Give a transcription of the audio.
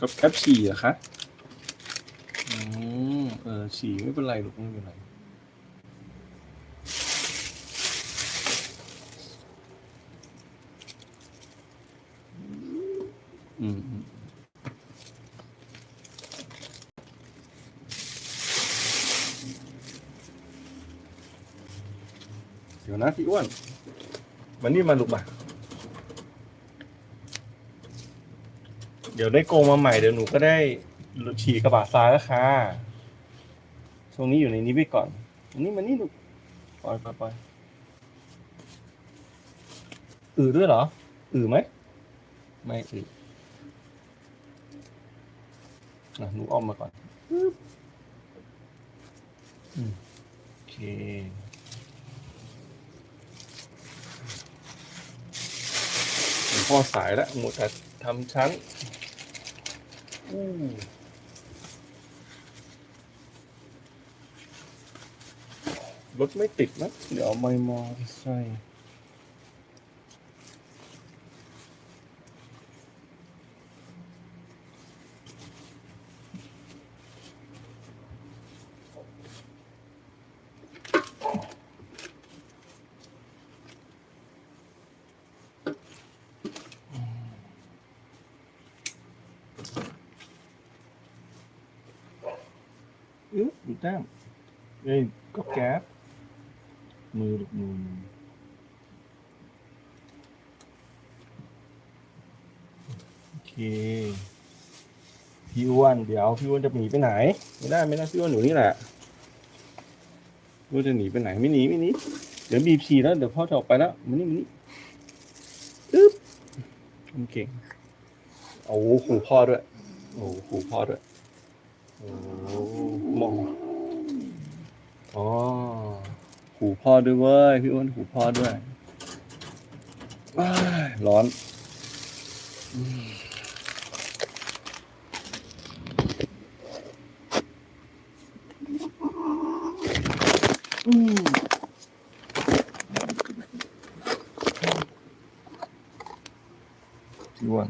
กับแคปฉี่เหรอคะอืมเออฉี่ไม่เป็นไรลูกไม่เป็นไรอืมอืมเดี๋ยวนะพี่อ้วนมานี่มาลูกมา เดี๋ยวได้โกงมาใหม่เดี๋ยวหนูก็ได้ฉี่กระบะทรายแล้วค่ะช่วงนี้อยู่ในนี้ไปก่อน อันนี้มานี่ลูปล่อยปล่อยปล่อยอือด้วยเหรอ อือไหม ไม่อืออะหนูอ้อกมาก่อนอืมโอเค หลวง พ่อสายแล้วหมดแต่ทำชั้นอู้รถไม่ติดนะ เดี๋ยวเอาไม้มอใส่ อื้อดูแต้มเอ้ยก็แก๊บมือลูกมือโอเคพี่อ้วนเดี๋ยวพี่อ้วนจะหนีไปไหน ไม่ได้ไม่ได้พี่อ้วนอยู่นี่แหละพี่อ้วนจะหนีไปไหนไม่หนีไม่หนีเดี๋ยวบีบฉี่แล้วเดี๋ยวพ่อจะออกไปแล้วมานี่มานี่อึ๊บมันเก่งโอ้โหขู่พ่อด้วยโอ้โหขู่พ่อด้วยโอ้ อ๋อหูพ่อด้วยเว้ยพี่อ้วนหูพ่อด้วยอ้ายร้อนอืมอืมพี่อ้วน